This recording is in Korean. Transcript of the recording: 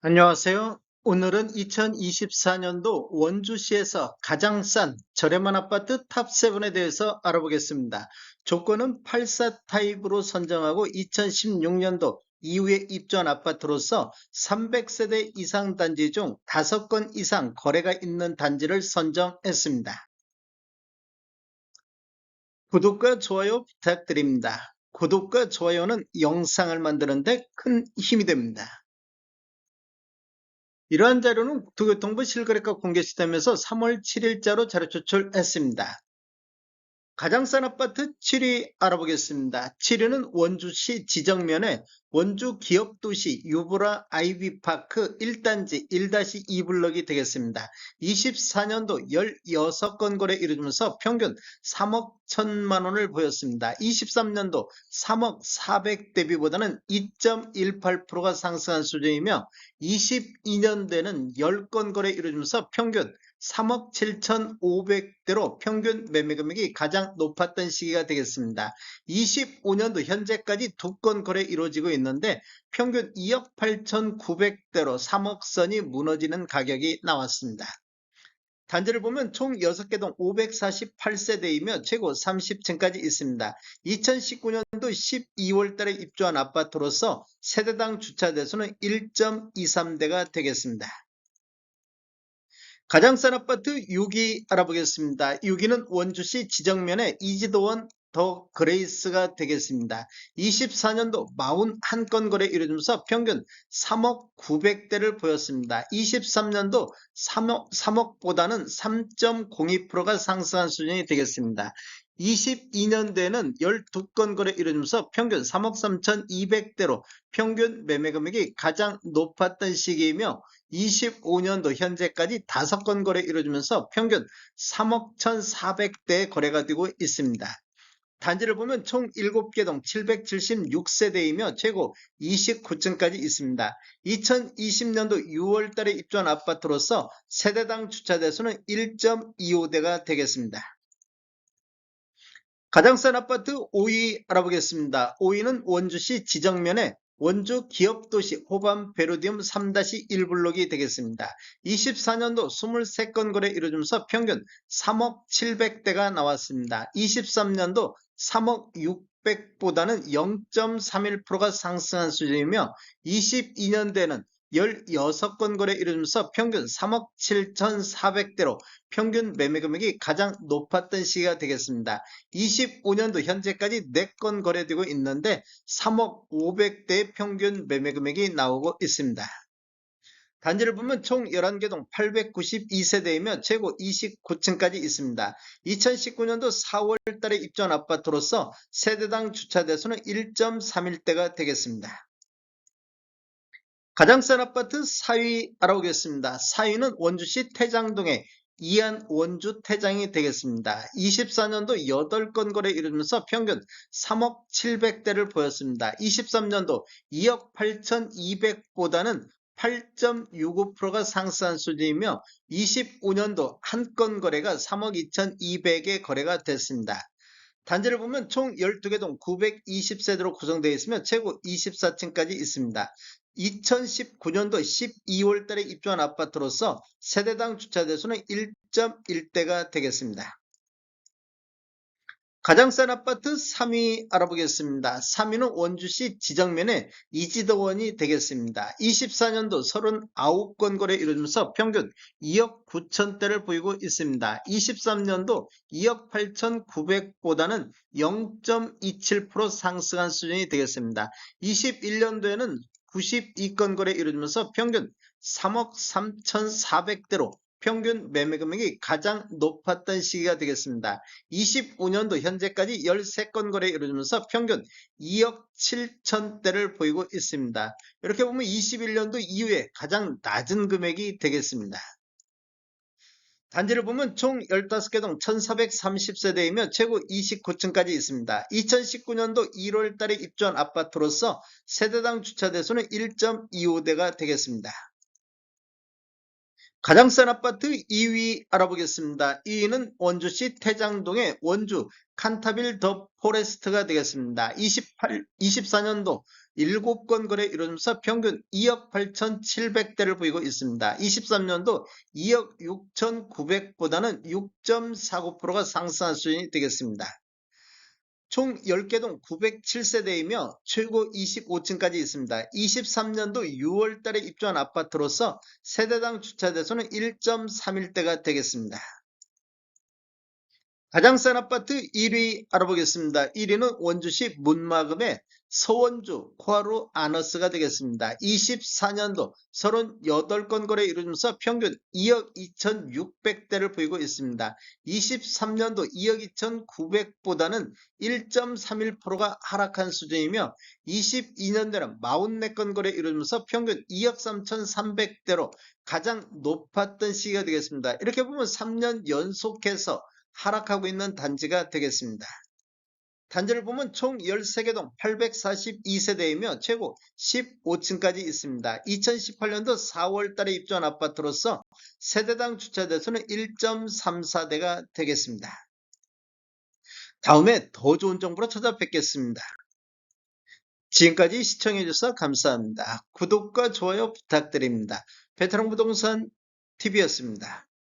안녕하세요. 오늘은 2024년도 원주시에서 가장 싼 저렴한 아파트 탑7에 대해서 알아보겠습니다. 조건은 84 타입으로 선정하고 2016년도 이후에 입주한 아파트로서 300세대 이상 단지 중 5건 이상 거래가 있는 단지를 선정했습니다. 구독과 좋아요 부탁드립니다. 구독과 좋아요는 영상을 만드는데 큰 힘이 됩니다. 이러한 자료는 국토교통부 실거래가 공개 시스템에서 3월 7일자로 자료 제출했습니다. 가장 싼 아파트 7위 알아보겠습니다. 7위는 원주시 지정면에 원주 기업도시 유보라 아이비파크 1단지 1-2 블럭이 되겠습니다. 24년도 16건 거래 이루어지면서 평균 3억 1천만 원을 보였습니다. 23년도 3억 400 대비보다는 2.18%가 상승한 수준이며 22년대는 10건 거래 이루어지면서 평균 3억 7,500대로 평균 매매 금액이 가장 높았던 시기가 되겠습니다. 25년도 현재까지 두 건 거래 이루어지고 있는 데 평균 2억 8,900대로 3억 선이 무너지는 가격이 나왔습니다. 단지를 보면 총 6개 동 548세대이며 최고 30층까지 있습니다. 2019년도 12월 달에 입주한 아파트로서 세대당 주차 대수는 1.23대가 되겠습니다. 가장 싼 아파트 6위 알아보겠습니다. 6위는 원주시 지정면에 이지도원 더 그레이스가 되겠습니다. 24년도 41건 거래 이루어지면서 평균 3억 900대를 보였습니다. 23년도 3억, 3억보다는 3.02%가 상승한 수준이 되겠습니다. 22년대에는 12건 거래 이루어지면서 평균 3억 3,200대로 평균 매매 금액이 가장 높았던 시기이며 25년도 현재까지 5건 거래 이루어지면서 평균 3억 1,400대 거래가 되고 있습니다. 단지를 보면 총 7개 동 776세대이며 최고 29층까지 있습니다. 2020년도 6월 달에 입주한 아파트로서 세대당 주차 대수는 1.25대가 되겠습니다. 가장 싼 아파트 5위 알아보겠습니다. 5위는 원주시 지정면에 원주 기업도시 호반 베르디움 3-1 블록이 되겠습니다. 24년도 23건 거래 이루어지면서 평균 3억 700대가 나왔습니다. 23년도 3억 600보다는 0.31%가 상승한 수준이며 22년대는 16건 거래 이루어지면서 평균 3억 7,400대로 평균 매매 금액이 가장 높았던 시기가 되겠습니다. 25년도 현재까지 4건 거래되고 있는데 3억 500대의 평균 매매 금액이 나오고 있습니다. 단지를 보면 총 11개 동 892세대이며 최고 29층까지 있습니다. 2019년도 4월 달에 입주한 아파트로서 세대당 주차 대수는 1.31대가 되겠습니다. 가장 싼 아파트 4위 알아보겠습니다. 4위는 원주시 태장동의 이안 원주 태장이 되겠습니다. 24년도 8건 거래 이루면서 평균 3억 700대를 보였습니다. 23년도 2억 8,200보다는 8.65%가 상승한 수준이며 25년도 한 건 거래가 3억 2,200의 거래가 됐습니다. 단지를 보면 총 12개 동 920세대로 구성되어 있으며 최고 24층까지 있습니다. 2019년도 12월 달에 입주한 아파트로서 세대당 주차 대수는 1.1대가 되겠습니다. 가장 싼 아파트 3위 알아보겠습니다. 3위는 원주시 지정면에 이지도원이 되겠습니다. 24년도 39건 거래 이루어지면서 평균 2억 9천대를 보이고 있습니다. 23년도 2억 8,900보다는 0.27% 상승한 수준이 되겠습니다. 21년도에는 92건 거래 이루어지면서 평균 3억 3,400대로 평균 매매 금액이 가장 높았던 시기가 되겠습니다. 25년도 현재까지 13건 거래 이루어지면서 평균 2억 7천대를 보이고 있습니다. 이렇게 보면 21년도 이후에 가장 낮은 금액이 되겠습니다. 단지를 보면 총 15개 동 1430세대이며 최고 29층까지 있습니다. 2019년도 1월 달에 입주한 아파트로서 세대당 주차 대수는 1.25대가 되겠습니다. 가장 싼 아파트 2위 알아보겠습니다. 2위는 원주시 태장동의 원주 칸타빌 더 포레스트가 되겠습니다. 28, 24년도 7건 거래 이루면서 평균 2억 8,700대를 보이고 있습니다. 23년도 2억 6,900보다는 6.49%가 상승한 수준이 되겠습니다. 총 10개 동 907세대이며 최고 25층까지 있습니다. 23년도 6월 달에 입주한 아파트로서 세대당 주차 대수는 1.31대가 되겠습니다. 가장 싼 아파트 1위 알아보겠습니다. 1위는 원주시 문마금의 서원주 코하루 아너스가 되겠습니다. 24년도 38건 거래 이루면서 평균 2억 2,600대를 보이고 있습니다. 23년도 2억 2,900보다는 1.31%가 하락한 수준이며 22년도에는 44건 거래 이루면서 평균 2억 3,300대로 가장 높았던 시기가 되겠습니다. 이렇게 보면 3년 연속해서 하락하고 있는 단지가 되겠습니다. 단지를 보면 총 13개 동 842세대이며 최고 15층까지 있습니다. 2018년도 4월 달에 입주한 아파트로서 세대당 주차 대수는 1.34대가 되겠습니다. 다음에 더 좋은 정보로 찾아뵙겠습니다. 지금까지 시청해주셔서 감사합니다. 구독과 좋아요 부탁드립니다. 베테랑 부동산 TV였습니다.